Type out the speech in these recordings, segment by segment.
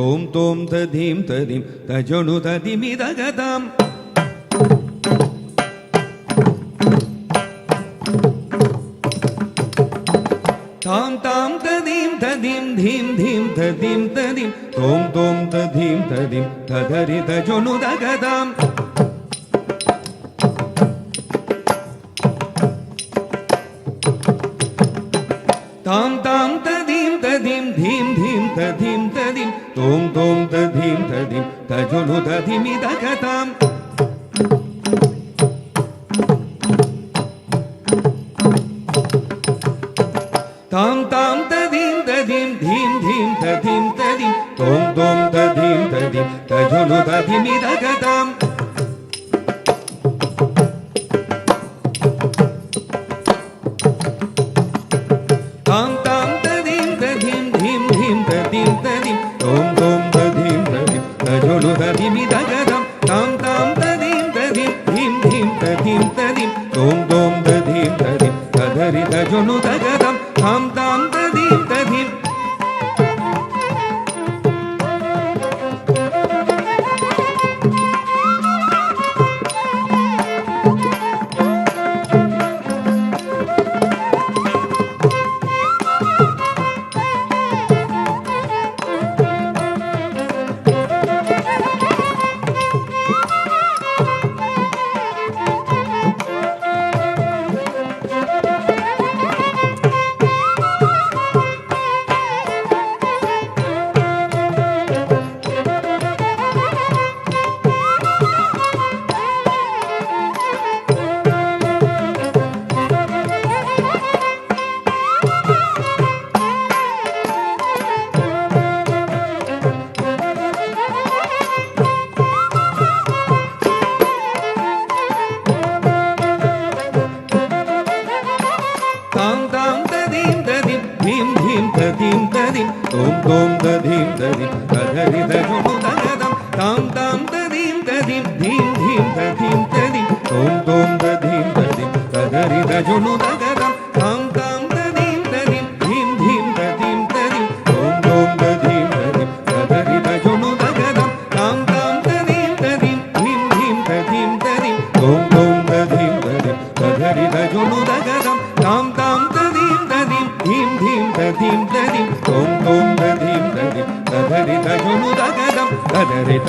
ॐ तों तदीं तदीं तजोनु तदिमिदगताम् तां तां तदीं तदीं धीं धीं तदीं तदीं तों तों तदीं तदीं तदरि तजोनु दगताम् तां तां तदीं तधिं धीं धीं तधिं तधिं तों तों तधिं तधिं तजुलु तधिमिदगताम् तां तां तधिं तधिं धीं धीं तधिं तधिं तों तों तधिं तधिं तजुलु तधिमिदगताम्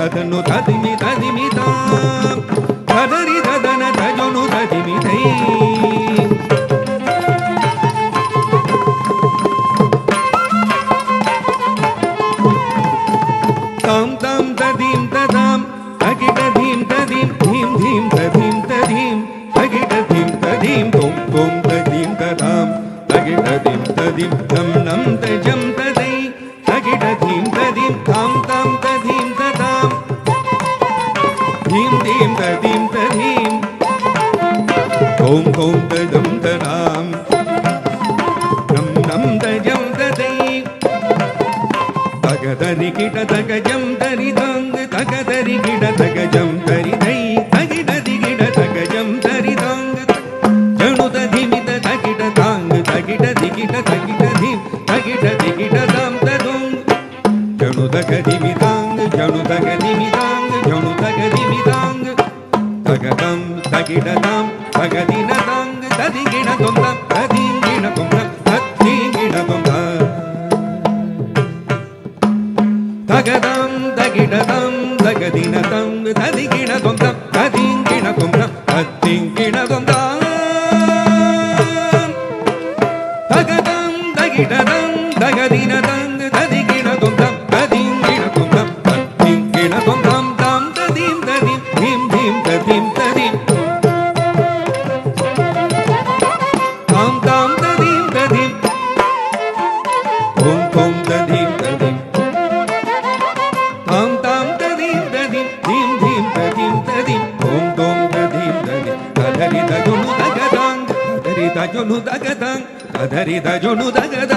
కథను కదిమి राम नम नम दजम ददै तग किट तग दरि दंग तग दरि किट तग दरि दै तगि किट तग दरि दंग जणु दधि मित तगिट तांग तगिट दिगिट तगिट धि तगिट दिगिट दाम तदुंग जणु दग दिमि तांग जणु दग दिमि तांग जणु दग दिमि तांग तगदम तगिडदम तगदिनदंग तदि தகதம் தகிடதம் தகதினதம் ததிகிட ಜಗದ ಕದರಿದ ಜೊಡು ದಗದ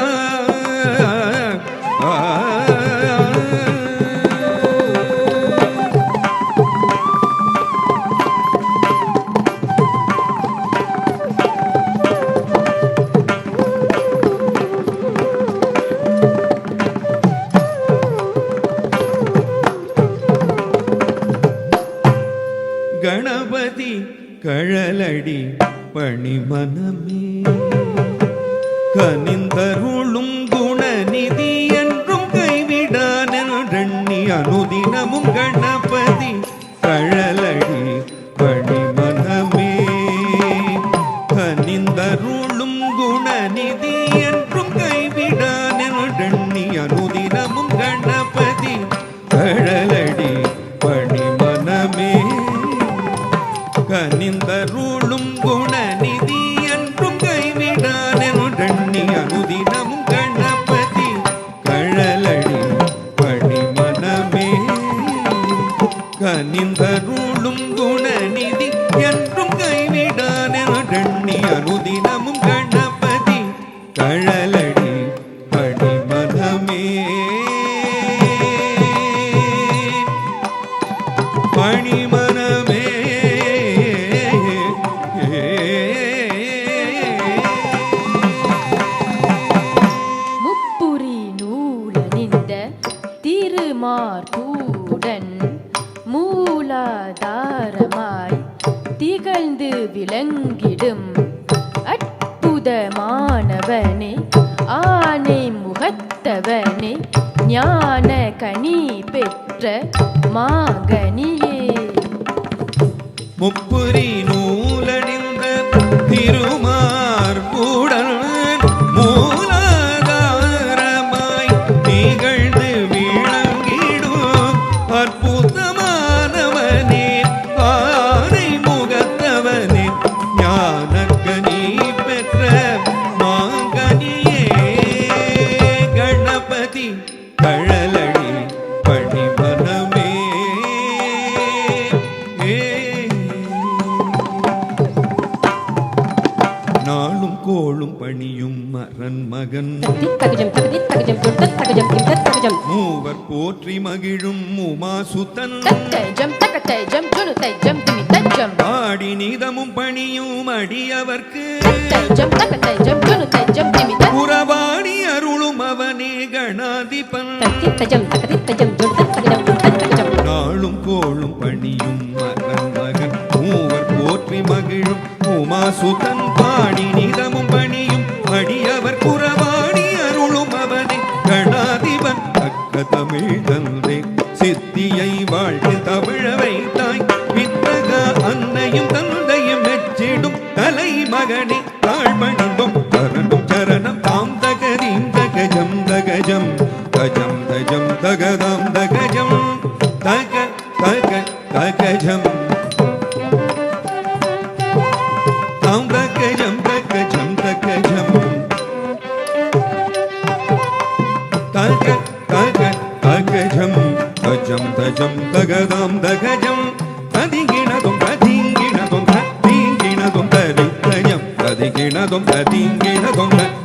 கணபதி கழலடி பணிமனமே. 肯定 கழலடி பணிமனமே பணிமனமே. முப்புரி நூலணிந்த திருமார்பூடன் மூலாதாரமாய் திகழ்ந்து விளங்கிடும் அற்புதமானவனே ஆனை முகத்தவனே ஞான கனி பெற்ற மாகனியே. முப்புரி நூலணிந்த திருமார்புடன் மூலாதாரமாய் நிகழ்ந்து விளங்கிடும் தகுதி தகுஜம் தகுதி தகுஜம் தொட்ட தகுஜம் இந்த தகுஜம் மூவர் போற்றி மகிழும் உமா சுத்தன் தத்தஜம் தகத்தஜம் ஜுனு தைஜம் திமி தஜம் ஆடி நீதமும் பணியும் அடியவர்க்கு. தத்தஜம் தகத்தஜம் ஜுனு தைஜம் திமி தஜம் புறவாடி அருளும் அவனே கணாதிபன். தத்தி தஜம் தகதி தஜம் ஜுனு தகஜம் இந்த தகஜம் நாளும் கோளும் பணியும் மகன் மகன். மூவர் போற்றி மகிழும் உமா சுத்தன் பாடி நீதமும் கக ககஜம். ககஜம் ககஜம் ககஜம் கக கக ககஜம் கஜம் தஜம் தகதம் தகஜம். ததிங்கிணதும் ததிங்கிணதும் ததிங்கிணதும் தரித்தயம் ததிங்கிணதும் ததிங்கிணதும் ததி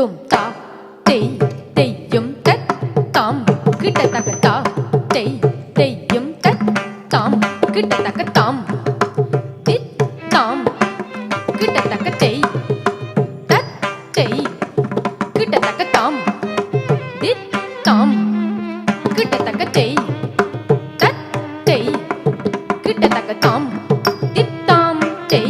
tùm tọ tì tì dùm tết tòm cứ tè tà cái tọ tì tì dùm tết tòm cứ tè tà cái tòm tít tòm cứ tè tà cái tì tết tì cứ tè tà cái tòm tít tòm cứ tè tà cái tì tết tì cứ tè tà cái tòm tít tòm tì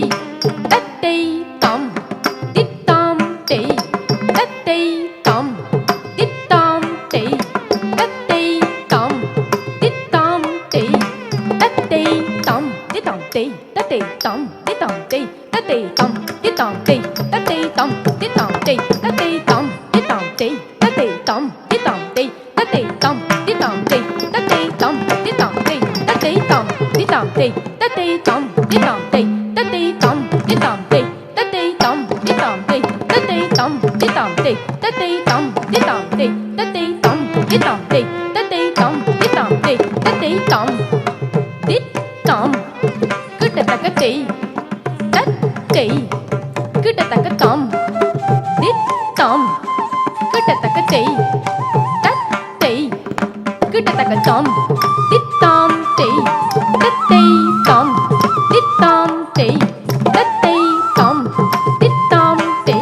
tổng tỷ tất tỷ tổng tỷ tổng tỷ tất tỷ tổng tỷ tổng tỷ tất tỷ tổng tỷ tổng tỷ tất tỷ tổng tỷ tổng tỷ tất tỷ tổng tỷ tổng tỷ tất tỷ tổng tỷ tổng tỷ tất tỷ tổng tỷ tổng tỷ tất tỷ tổng tỷ tổng cứ đặt đặt cái tỷ tất tỷ cứ đặt đặt cái tổng tỷ tổng cứ đặt đặt cái tỷ tất tỷ cứ đặt đặt cái tổng tỷ tổng tỷ tít ti tòm tít tòm tỉ tít ti tòm tít tòm tỉ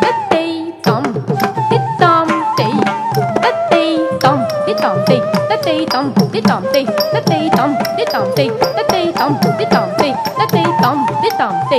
tít ti tòm tít tòm tỉ tít ti tòm tít tòm tỉ tít ti tòm tít tòm tỉ tít ti tòm tít tòm tỉ tít ti tòm tít tòm tỉ